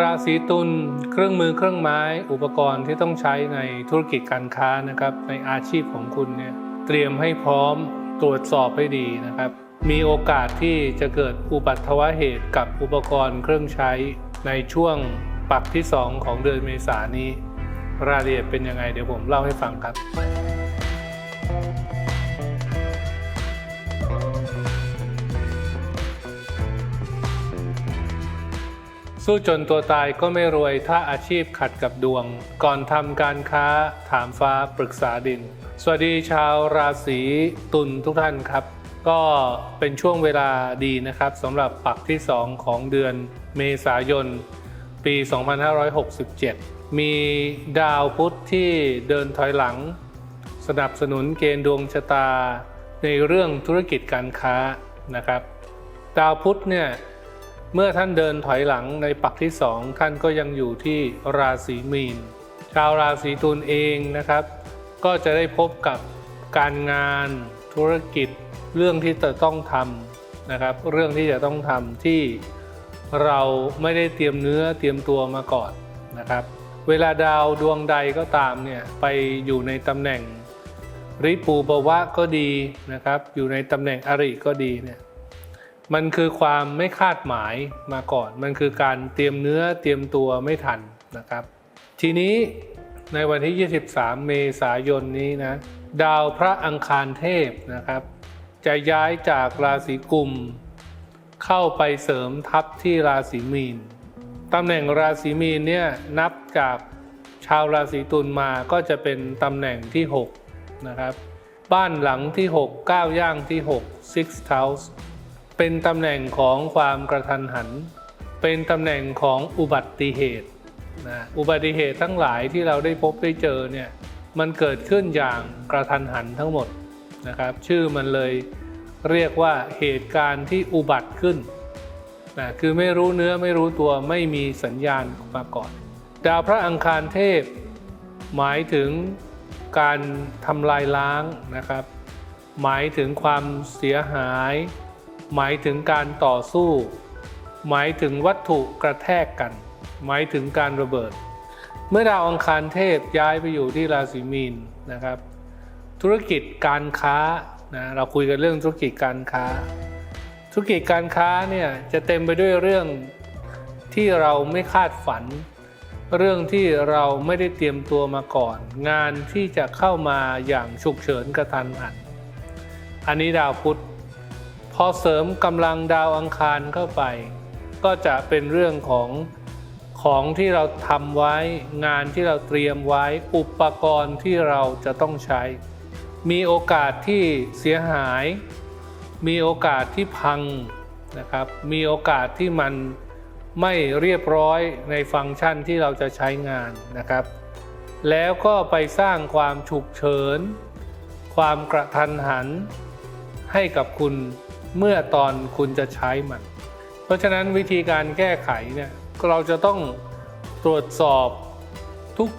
ราศีตุลเครื่องมือเครื่องไม้อุปกรณ์ที่ต้องใช้ในธุรกิจการค้านะครับ ในอาชีพของคุณเนี่ยเตรียมให้พร้อมตรวจสอบให้ดีนะครับ มีโอกาสที่จะเกิดอุบัติเหตุกับอุปกรณ์เครื่องใช้ในช่วงปักที่ 2 ของเดือนเมษายนนี้ รายละเอียดเป็นยังไงเดี๋ยวผมเล่าให้ฟังครับ สู้จนตัวตายก็ไม่รวยถ้าอาชีพขัดกับดวง ก่อนทำการค้าถามฟ้าปรึกษาดิน สวัสดีชาวราศีตุลทุกท่านครับ ก็เป็นช่วงเวลาดีนะครับสำหรับปักที่ 2 ของเดือนเมษายน ปี 2567 มีดาวพุธที่เดินถอยหลัง สนับสนุนเกณฑ์ดวงชะตาในเรื่องธุรกิจการค้านะครับ ดาวพุธเนี่ย เมื่อท่านเดินถอยหลังในปักที่สองท่านก็ยังอยู่ที่ราศีมีน ชาวราศีตุลเองนะครับ ก็จะได้พบกับการงานธุรกิจเรื่องที่จะต้องทำนะครับ เรื่องที่จะต้องทำที่เราไม่ได้เตรียมเนื้อเตรียมตัวมาก่อนนะครับ เวลาดาวดวงใดก็ตามเนี่ยไปอยู่ในตำแหน่งริปูปวะก็ดีนะครับ อยู่ในตำแหน่งอริก็ดีเนี่ย มันคือความไม่คาดหมายมาก่อน มันคือการเตรียมเนื้อเตรียมตัวไม่ทันนะครับ ทีนี้ในวันที่ 23 เมษายนนี้นะ ดาวพระอังคารเทพนะครับ จะย้ายจากราศีกุม เข้าไปเสริมทัพที่ราศีมีนตำแหน่งราศีมีนเนี่ยนับจากชาวราศีตุลมาก็จะเป็นตำแหน่งที่ 6 นะครับ บ้านหลังที่6ก้าวย่างที่6 six house เป็นตำแหน่งของความกระทันหัน เป็นตำแหน่งของอุบัติเหตุนะอุบัติเหตุทั้งหลายที่เราได้พบได้เจอเนี่ยมันเกิดขึ้นอย่างกระทันหันทั้งหมดนะครับ ชื่อมันเลยเรียกว่าเหตุการณ์ที่อุบัติขึ้นนะคือไม่รู้เนื้อไม่รู้ตัวไม่มีสัญญาณมาก่อน ดาวพระอังคารเทพ หมายถึงการทำลายล้างนะครับ หมายถึงความเสียหาย หมายถึงการต่อสู้ หมายถึงวัตถุกระแทกกัน หมายถึงการระเบิด เมื่อดาวอังคารเทพย้ายไปอยู่ที่ราศีมีนนะครับ ธุรกิจการค้านะเราคุยกันเรื่องธุรกิจการค้า ธุรกิจการค้าเนี่ยจะเต็มไปด้วยเรื่องที่เราไม่คาดฝัน เรื่องที่เราไม่ได้เตรียมตัวมาก่อน งานที่จะเข้ามาอย่างฉุกเฉินกระทันหัน อันนี้ดาวพุธ อเสริมกำลังดาวอังคารเข้าไป ก็จะเป็นเรื่องของของที่เราทำไว้งานที่เราเตรียมไว้อุปกรณ์ที่เราจะต้องใช้ มีโอกาสที่เสียหาย มีโอกาสที่พังนะครับ มีโอกาสที่มันไม่เรียบร้อยในฟังก์ชันที่เราจะใช้งานนะครับ แล้วก็ไปสร้างความฉุกเฉิน ความกระทันหันให้กับคุณ เมื่อตอนคุณจะใช้มัน เพราะฉะนั้นวิธีการแก้ไขเนี่ยเราจะต้องตรวจสอบ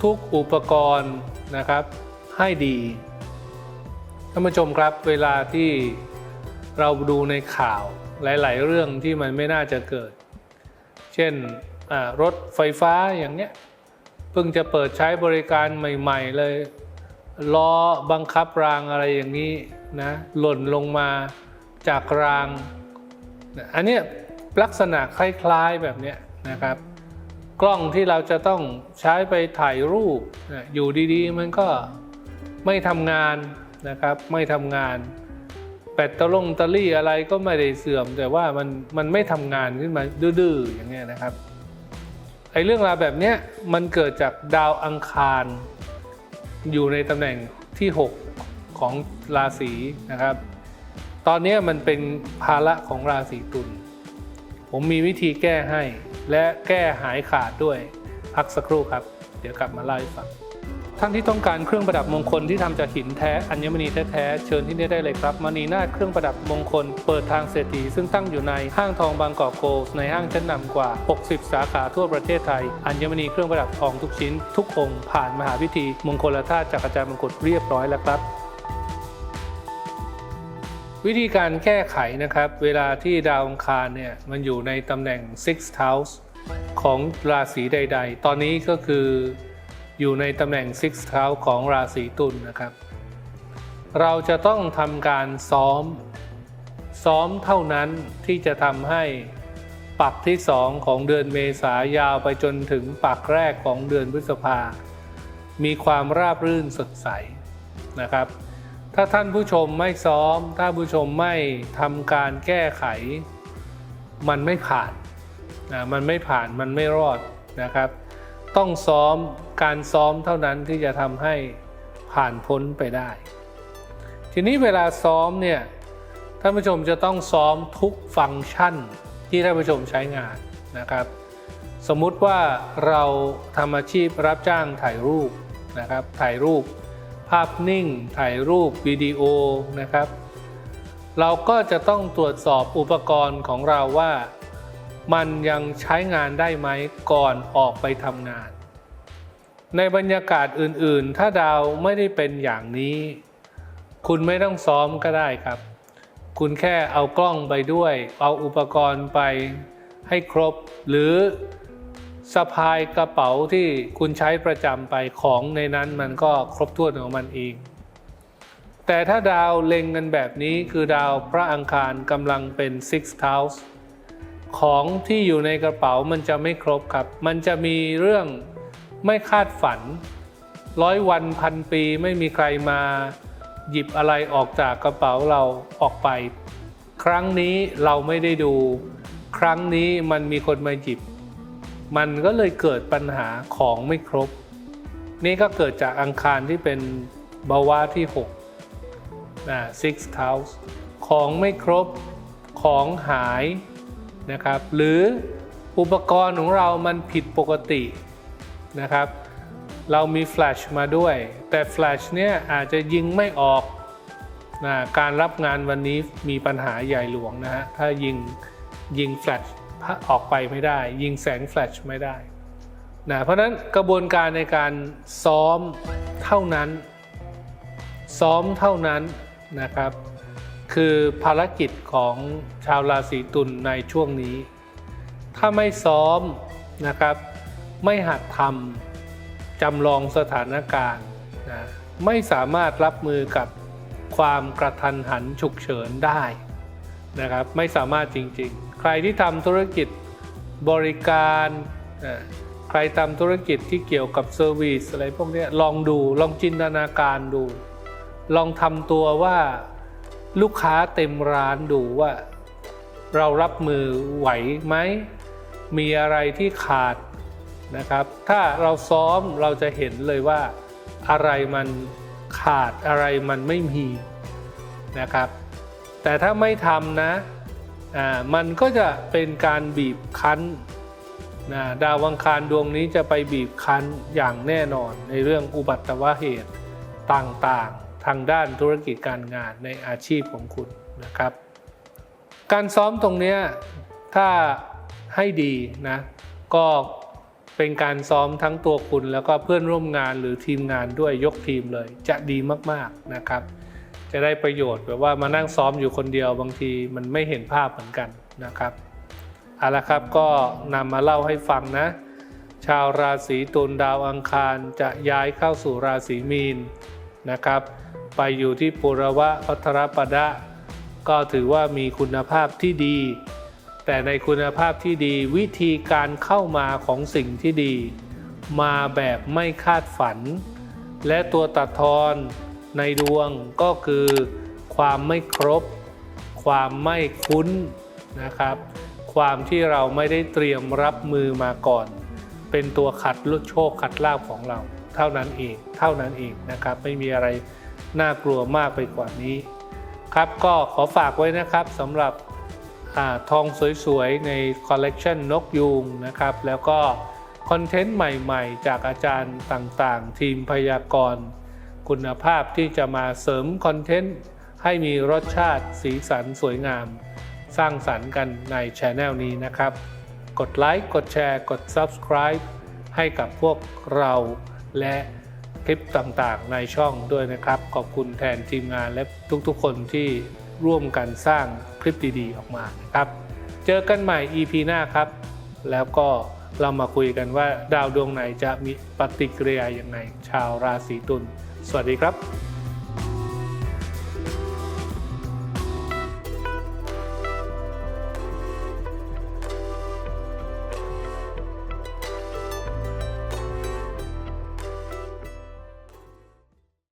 ทุกๆอุปกรณ์นะครับ ให้ดีท่านผู้ชมครับเวลาที่เราดูในข่าวหลาย ๆ เรื่องที่มันไม่น่าจะเกิด เช่นรถไฟฟ้าอย่างเนี้ยเพิ่งจะเปิดใช้บริการใหม่ ๆ เลยล้อบังคับรางอะไรอย่างนี้นะหล่นลงมา จากราง อันนี้ลักษณะคล้ายๆแบบนี้นะครับ กล้องที่เราจะต้องใช้ไปถ่ายรูปอยู่ดีๆ มันก็ไม่ทำงานนะครับ ไม่ทำงาน แบตเตอรี่ตอรี่อะไรก็ไม่ได้เสื่อม แต่ว่ามันมันไม่ทำงานขึ้นมาดื้อๆอย่างเงี้ยนะครับไอ้เรื่องราวแบบเนี้ยมันเกิดจากดาวอังคาร อยู่ในตำแหน่งที่ 6 ของราศีนะครับ ตอนนี้มันเป็นภาระของราศีตุล ผมมีวิธีแก้ให้ และแก้หายขาดด้วย พักสักครู่ครับ เดี๋ยวกลับมาเล่าให้ฟัง ท่านที่ต้องการเครื่องประดับมงคลที่ทำจากหินแท้อัญมณีแท้ๆ เชิญที่นี่ได้เลยครับมณีนาเครื่องประดับมงคล เปิดทางเศรษฐีซึ่งตั้งอยู่ในห้างทองบางกอกโกลในห้างชั้นนำกว่า 60 สาขาทั่วประเทศไทย อัญมณีเครื่องประดับทองทุกชิ้น ทุกองค์ผ่านมหาพิธีมงคลธาตุจากอาจารย์มงกุฎเรียบร้อยแล้วครับ วิธีการแก้ไขนะครับ เวลาที่ดาวอังคารเนี่ยมันอยู่ในตำแหน่ง six house ของราศีใด ๆ ตอนนี้ก็คืออยู่ในตำแหน่ง Six House ของราศีตุลนะครับ เราจะต้องทำการซ้อม ซ้อมเท่านั้นที่จะทำให้ปักที่สองของเดือนเมษายาวไปจนถึงปักแรกของเดือนพฤษภา มีความราบรื่นสดใสนะครับ ถ้าท่านผู้ชมไม่ซ้อม ถ้าผู้ชมไม่ทำการแก้ไข มันไม่ผ่านนะมันไม่ผ่านมันไม่รอดนะครับ ต้องซ้อมการซ้อมเท่านั้นที่จะทำให้ผ่านพ้นไปได้ ทีนี้เวลาซ้อมเนี่ยท่านผู้ชมจะต้องซ้อมทุกฟังก์ชันที่ท่านผู้ชมใช้งานนะครับ สมมุติว่าเราทำอาชีพรับจ้างถ่ายรูปนะครับ ถ่ายรูป ภาพนิ่ง ถ่ายรูปวิดีโอนะครับ เราก็จะต้องตรวจสอบอุปกรณ์ของเราว่า มันยังใช้งานได้ไหมก่อนออกไปทำงาน ในบรรยากาศอื่นๆ ถ้าดาวไม่ได้เป็นอย่างนี้ คุณไม่ต้องซ้อมก็ได้ครับ คุณแค่เอากล้องไปด้วย เอาอุปกรณ์ไปให้ครบ หรือ สะพายกระเป๋าที่คุณใช้ประจำไปของในนั้นมันก็ครบถ้วนของมันเอง แต่ถ้าดาวเล็งกันแบบนี้คือดาวพระอังคารกำลังเป็น six house ของที่อยู่ในกระเป๋ามันจะไม่ครบครับ มันจะมีเรื่องไม่คาดฝัน ร้อยวันพันปีไม่มีใครมาหยิบอะไรออกจากกระเป๋าเราออกไป ครั้งนี้เราไม่ได้ดู ครั้งนี้มันมีคนมาหยิบ มันก็เลยเกิดปัญหาของไม่ครบ นี่ก็เกิดจากอังคารที่เป็นบาวาที่6นะ six house ของไม่ครบของหายนะครับ หรืออุปกรณ์ของเรามันผิดปกตินะครับ เรามีแฟลชมาด้วย แต่แฟลชเนี่ยอาจจะยิงไม่ออกนะการรับงานวันนี้มีปัญหาใหญ่หลวงนะฮะ ถ้ายิงยิงแฟลช ออกไปไม่ได้ ยิงแสงแฟลชไม่ได้นะเพราะนั้นกระบวนการในการซ้อมเท่านั้น ซ้อมเท่านั้นนะครับ คือภารกิจของชาวราศีตุลในช่วงนี้ ถ้าไม่ซ้อมนะครับ ไม่หัดทำจำลองสถานการณ์นะไม่สามารถรับมือกับความกระทันหันฉุกเฉินได้นะครับ ไม่สามารถจริง ๆ ใครที่ทำธุรกิจบริการ ใครทำธุรกิจที่เกี่ยวกับเซอร์วิสอะไรพวกนี้ลองดู ลองจินตนาการดู ลองทำตัวว่าลูกค้าเต็มร้านดูว่า เรารับมือไหวไหม มีอะไรที่ขาดนะครับ ถ้าเราซ้อมเราจะเห็นเลยว่าอะไรมันขาดอะไรมันไม่มีนะครับ แต่ถ้าไม่ทำนะ มันก็จะเป็นการบีบคั้นนะดาวอังคารดวงนี้จะไปบีบคั้นอย่างแน่นอนในเรื่องอุบัติวเหตุต่างๆ ทางด้านธุรกิจการงานในอาชีพของคุณนะครับ การซ้อมตรงนี้ถ้าให้ดีนะก็เป็นการซ้อมทั้งตัวคุณแล้วก็เพื่อนร่วมงานหรือทีมงานด้วยยกทีมเลยจะดีมากๆนะครับ จะได้ประโยชน์แบบว่ามานั่งซ้อมอยู่คนเดียวบางทีมันไม่เห็นภาพเหมือนกันนะครับเอาละครับก็นำมาเล่าให้ฟังนะ ชาวราศีตุลดาวอังคารจะย้ายเข้าสู่ราศีมีนนะครับ ไปอยู่ที่ปุรวะพัทรปดะ ก็ถือว่ามีคุณภาพที่ดี แต่ในคุณภาพที่ดีวิธีการเข้ามาของสิ่งที่ดี มาแบบไม่คาดฝัน และตัวตัดทอน ในดวงก็คือความไม่ครบ ความไม่คุ้นนะครับ ความที่เราไม่ได้เตรียมรับมือมาก่อน เป็นตัวขัดลุดโชคขัดลาบของเรา เท่านั้นเองเท่านั้นเองนะครับ ไม่มีอะไรน่ากลัวมากไปกว่านี้ ครับก็ขอฝากไว้นะครับสำหรับอทองสวยๆ ในคอลเลกชันนกยูงนะครับ แล้วก็คอนเทนต์ใหม่ๆ จากอาจารย์ต่างๆ ทีมพยากรณ์ คุณภาพที่จะมาเสริมคอนเทนต์ ให้มีรสชาติสีสันสวยงาม สร้างสรรค์กันในช anel นี้นะครับ กดไลค์กดแชร์ กด Subscribe ให้กับพวกเราและคลิปต่างๆ ในช่องด้วยนะครับ ขอบคุณแทนทีมงานและทุกๆ คนที่ร่วมกันสร้างคลิปดีๆ ออกมานะครับ เจอกันใหม่ EP หน้าครับ แล้วก็เรามาคุยกันว่าดาวดวงไหนจะมีปฏิกิริยาอย่างไรชาวราศีตุล สวัสดีครับ